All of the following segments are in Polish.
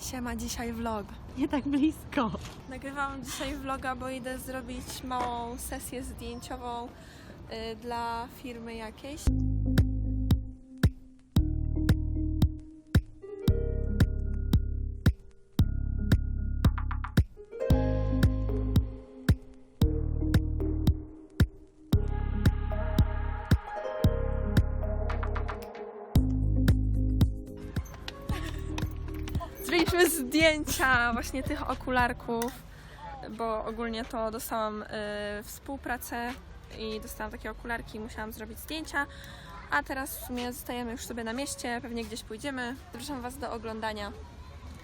Siema, dzisiaj vlog. Nie tak blisko. Nagrywam dzisiaj vloga, bo idę zrobić małą sesję zdjęciową y, dla firmy jakiejś. Zrobiliśmy zdjęcia właśnie tych okularków, bo ogólnie to dostałam y, współpracę i dostałam takie okularki i musiałam zrobić zdjęcia. A teraz w sumie zostajemy już sobie na mieście, pewnie gdzieś pójdziemy. Zapraszam Was do oglądania.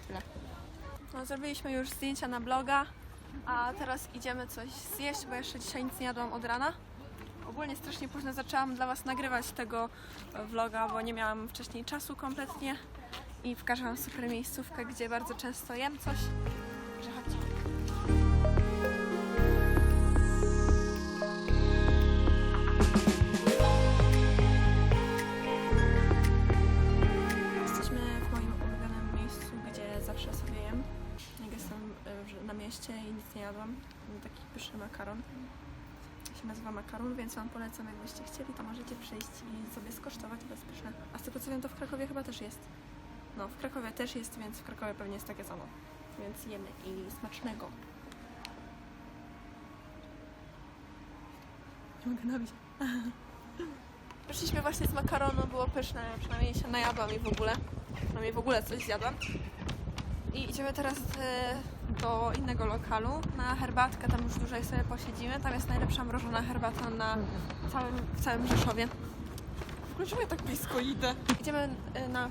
Tyle. No, zrobiliśmy już zdjęcia na bloga, a teraz idziemy coś zjeść, bo jeszcze dzisiaj nic nie jadłam od rana. Ogólnie strasznie późno zaczęłam dla Was nagrywać tego vloga, bo nie miałam wcześniej czasu kompletnie i pokażę Wam super miejscówkę, gdzie bardzo często jem coś. Że chodźcie. Jesteśmy w moim ulubionym miejscu, gdzie zawsze sobie jem. Jak jestem w- na mieście i nic nie jadłam. Mam taki pyszny makaron. Się nazywa makaron, więc Wam polecam, jakbyście chcieli, to możecie przyjść i sobie skosztować, bo jest pyszne. A z tego co wiem, to w Krakowie chyba też jest. No, w Krakowie też jest, więc w Krakowie pewnie jest takie samo. Więc jemy i smacznego. Nie mogę nabić. Wyszliśmy właśnie z makaronu, było pyszne, przynajmniej się najadłam i w ogóle. Przynajmniej w ogóle coś zjadłam. I idziemy teraz e, do innego lokalu na herbatkę, tam już dłużej sobie posiedzimy. Tam jest najlepsza mrożona herbata na całym, w całym Rzeszowie. W ogóle czemu ja tak blisko idę? Idziemy e, na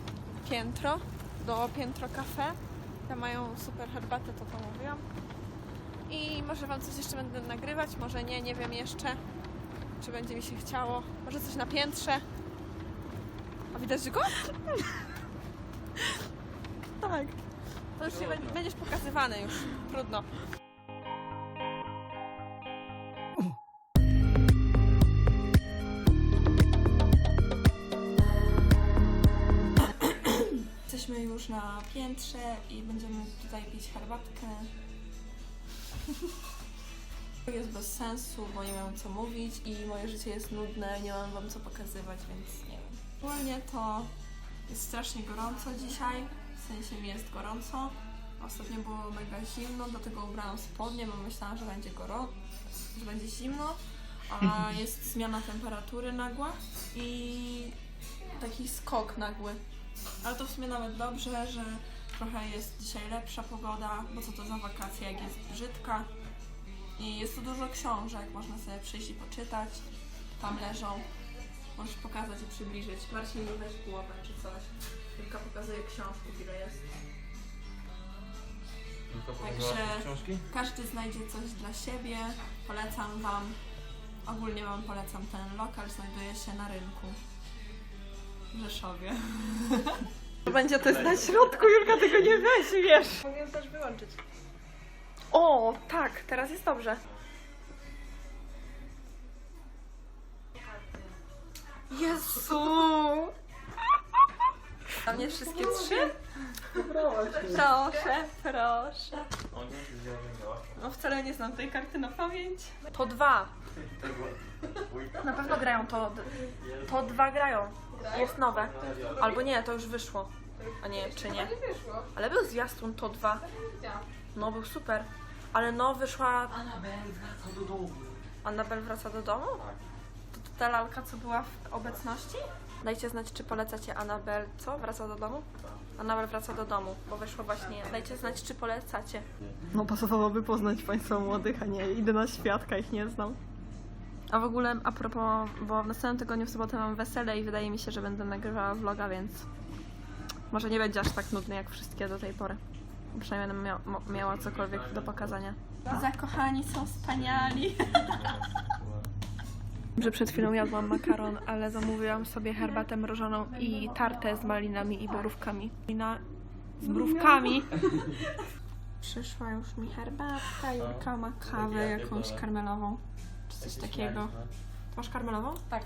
piętro, do Piętro Cafe. Tam mają super herbatę, to to mówiłam. I może Wam coś jeszcze będę nagrywać, może nie, nie wiem jeszcze, czy będzie mi się chciało. Może coś na piętrze. A widać go? tak. To już się będzie- będziesz pokazywany już. Trudno. Już na piętrze i będziemy tutaj pić herbatkę. Jest bez sensu, bo nie mam co mówić i moje życie jest nudne, nie mam wam co pokazywać, więc nie wiem. Ogólnie to jest strasznie gorąco dzisiaj, w sensie mi jest gorąco. Ostatnio było mega zimno, dlatego ubrałam spodnie, bo myślałam, że będzie gorąco, że będzie zimno, a jest zmiana temperatury nagła i taki skok nagły. Ale to w sumie nawet dobrze, że trochę jest dzisiaj lepsza pogoda, bo co to za wakacje, jak jest brzydka. I jest tu dużo książek, można sobie przyjść i poczytać. Tam leżą. Możesz pokazać i przybliżyć. Marcin, weź głowę czy coś. Tylko pokazuje książki, ile jest. Także-? Każdy znajdzie coś dla siebie. Polecam Wam. Ogólnie Wam polecam ten lokal. Znajduje się na rynku w Rzeszowie. Będzie to na środku, Julka tego nie weźmiesz. Mogę też wyłączyć. O, tak, teraz jest dobrze. Jezu! A mnie wszystkie trzy? Proszę, proszę. O nie, ty zjadłem No wcale nie znam tej karty na pamięć. To dwa. Na pewno grają to. To dwa grają. Jest nowe. Albo nie, to już wyszło. A nie, czy nie? Ale był zwiastun to dwa. No był super. Ale no wyszła. Anabel wraca do domu. Annabel wraca do domu? To, to ta lalka, co była w obecności? Dajcie znać, czy polecacie Annabel, co? Wraca do domu? Annabel wraca do domu, bo wyszło właśnie. Dajcie znać, czy polecacie. No pasowałoby poznać Państwa młodych, a nie idę na świadka, ich nie znam. A w ogóle a propos, bo w następnym tygodniu w sobotę mam wesele i wydaje mi się, że będę nagrywała vloga, więc może nie będzie aż tak nudny jak wszystkie do tej pory. Przynajmniej będę mia miała cokolwiek do pokazania. Zakochani są wspaniali. Że przed chwilą jadłam makaron, ale zamówiłam sobie herbatę mrożoną i tartę z malinami i borówkami. I na... z mrówkami. Przyszła już mi herbatka, Julka ma kawę jakąś karmelową, coś takiego. Masz karmelową? Tak.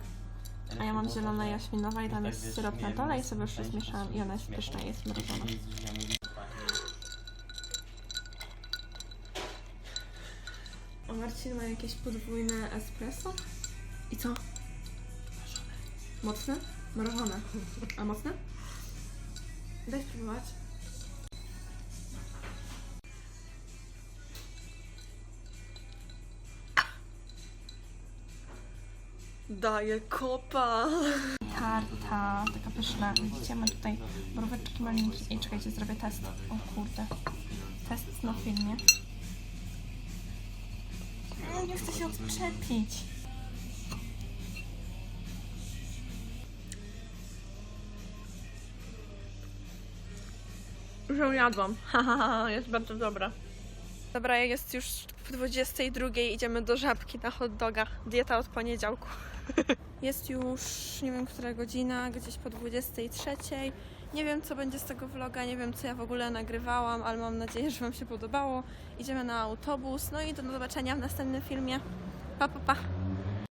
A ja mam zielone jaśminowe i tam jest syrop na dole i sobie już zmieszałam i ona jest pyszna i jest mrożona. A Marcin ma jakieś podwójne espresso? I co? Mrożone. Mocne? Mrożone. A mocne? Daj spróbować. Daję kopa. Tarta, taka pyszna. Widzicie, ma tutaj mróweczki malinki. Ej, czekajcie, zrobię test. O kurde. Test na filmie. Mm, Nie chcę się odczepić. Już ją jadłam. Haha, jest bardzo dobra. Dobra, jest już w 22, idziemy do żabki na hot doga. Dieta od poniedziałku. Jest już, nie wiem która godzina, gdzieś po 23. Nie wiem co będzie z tego vloga, nie wiem co ja w ogóle nagrywałam, ale mam nadzieję, że Wam się podobało. Idziemy na autobus, no i do zobaczenia w następnym filmie. Pa, pa, pa.